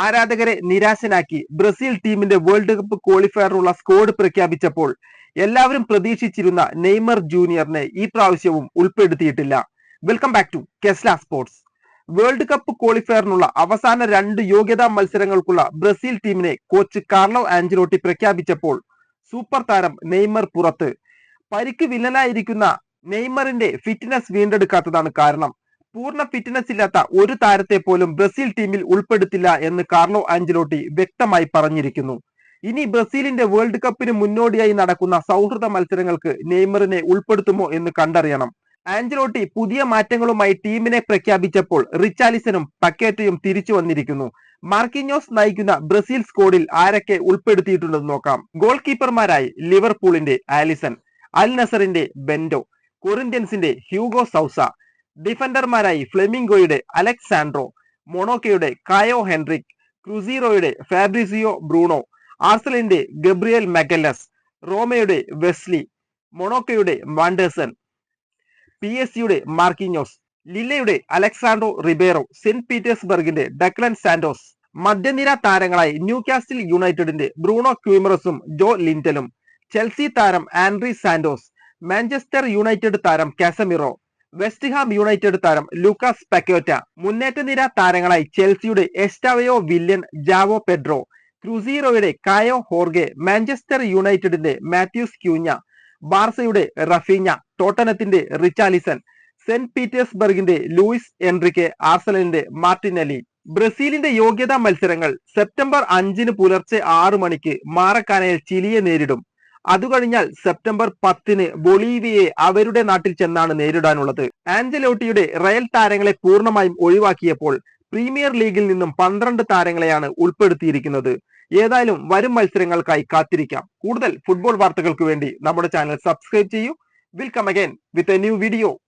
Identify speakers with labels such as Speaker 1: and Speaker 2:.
Speaker 1: ആരാധകരെ നിരാശനാക്കി ബ്രസീൽ ടീമിന്റെ വേൾഡ് കപ്പ് ക്വാളിഫയറിനുള്ള സ്കോഡ് പ്രഖ്യാപിച്ചപ്പോൾ എല്ലാവരും പ്രതീക്ഷിച്ചിരുന്ന നെയ്മർ ജൂനിയറിനെ ഈ പ്രാവശ്യവും ഉൾപ്പെടുത്തിയിട്ടില്ല. വെൽക്കം ബാക്ക് ടു കെസ്ല സ്പോർട്സ് വേൾഡ് കപ്പ് ക്വാളിഫയറിനുള്ള അവസാന രണ്ട് യോഗ്യതാ മത്സരങ്ങൾക്കുള്ള ബ്രസീൽ ടീമിനെ കോച്ച് കാർലോ ആഞ്ചലോട്ടി പ്രഖ്യാപിച്ചപ്പോൾ സൂപ്പർ താരം നെയ്മർ പുറത്ത്. പരിക്ക് വില്ലനായിരിക്കുന്ന നെയ്മറിന്റെ ഫിറ്റ്നസ് വീണ്ടെടുക്കാത്തതാണ് കാരണം. പൂർണ ഫിറ്റ്നസ് ഇല്ലാത്ത ഒരു താരത്തെ പോലും ബ്രസീൽ ടീമിൽ ഉൾപ്പെടുത്തില്ല എന്ന് കാർലോ ആഞ്ചലോട്ടി വ്യക്തമായി പറഞ്ഞിരിക്കുന്നു. ഇനി ബ്രസീലിന്റെ വേൾഡ് കപ്പിന് മുന്നോടിയായി നടക്കുന്ന സൗഹൃദ മത്സരങ്ങൾക്ക് നെയ്മറിനെ ഉൾപ്പെടുത്തുമോ എന്ന് കണ്ടറിയണം. ആഞ്ചലോട്ടി പുതിയ മാറ്റങ്ങളുമായി ടീമിനെ പ്രഖ്യാപിച്ചപ്പോൾ റിച്ചാലിസനും പക്കേറ്റയും തിരിച്ചു വന്നിരിക്കുന്നു. മാർക്കിഞ്ഞോസ് നയിക്കുന്ന ബ്രസീൽ സ്കോഡിൽ ആരൊക്കെ ഉൾപ്പെടുത്തിയിട്ടുണ്ടെന്ന് നോക്കാം. ഗോൾ കീപ്പർമാരായി ലിവർപൂളിന്റെ ആലിസൺ അൽ നസറിന്റെ ബെൻഡോ കൊറിന്ത്യൻസിന്റെ ഹ്യൂഗോ സൗസ ഡിഫൻഡർമാരായി ഫ്ലെമിംഗോയുടെ അലക്സാൻഡ്രോ മൊണോക്കയുടെ കായോ ഹെൻറിക് ക്രൂസീറോയുടെ ഫാബ്രിസിയോ ബ്രൂണോ ആർസലിന്റെ ഗബ്രിയൽ മെഗല്ലസ് റോമയുടെ വെസ്ലി മൊണോക്കയുടെ വാണ്ടേഴ്സൺ പി എസ് സിയുടെ മാർക്കിഞ്ഞോസ് ലില്ലയുടെ അലക്സാൻഡ്രോ റിബേറോ സെന്റ് പീറ്റേഴ്സ്ബർഗിന്റെ ഡക്ലൻ സാന്റോസ് മധ്യനിര താരങ്ങളായി ന്യൂ കാസ്റ്റിൽ യുണൈറ്റഡിന്റെ ബ്രൂണോ ക്യൂമറസും ജോ ലിന്റലും ചെൽസി താരം ആൻഡ്രി സാന്റോസ് മാഞ്ചസ്റ്റർ യുണൈറ്റഡ് താരം കാസമിറോ വെസ്റ്റ് ഹാം യുണൈറ്റഡ് താരം ലൂക്കാസ് പെക്കോറ്റ മുന്നേറ്റ നിര താരങ്ങളായി ചെൽസിയുടെ എസ്റ്റാവയോ വില്യൻ ജാവോ പെഡ്രോ ക്രൂസീറോയുടെ കായോ ഹോർഗെ മാഞ്ചസ്റ്റർ യുണൈറ്റഡിന്റെ മാത്യൂസ് ക്യൂഞ്ഞ ബാർസയുടെ റഫീഞ്ഞ ടോട്ടനത്തിന്റെ റിച്ചാലിസൺ സെന്റ് പീറ്റേഴ്സ്ബർഗിന്റെ ലൂയിസ് എൻറിക്കെ ആർസലന്റെ മാർട്ടിനലി ബ്രസീലിന്റെ യോഗ്യതാ മത്സരങ്ങൾ സെപ്റ്റംബർ അഞ്ചിന് പുലർച്ചെ ആറു മണിക്ക് മാറക്കാനയിൽ ചിലിയെ നേരിടും. അതുകഴിഞ്ഞാൽ സെപ്റ്റംബർ പത്തിന് ബൊളീവിയയെ അവരുടെ നാട്ടിൽ ചെന്നാണ് നേരിടാനുള്ളത്. ആഞ്ചലോട്ടിയുടെ റയൽ താരങ്ങളെ പൂർണമായും ഒഴിവാക്കിയപ്പോൾ പ്രീമിയർ ലീഗിൽ നിന്നും പന്ത്രണ്ട് താരങ്ങളെയാണ് ഉൾപ്പെടുത്തിയിരിക്കുന്നത്. ഏതായാലും വരും മത്സരങ്ങൾക്കായി കാത്തിരിക്കാം. കൂടുതൽ ഫുട്ബോൾ വാർത്തകൾക്ക് വേണ്ടി നമ്മുടെ ചാനൽ സബ്സ്ക്രൈബ് ചെയ്യൂ. Will come again with a new video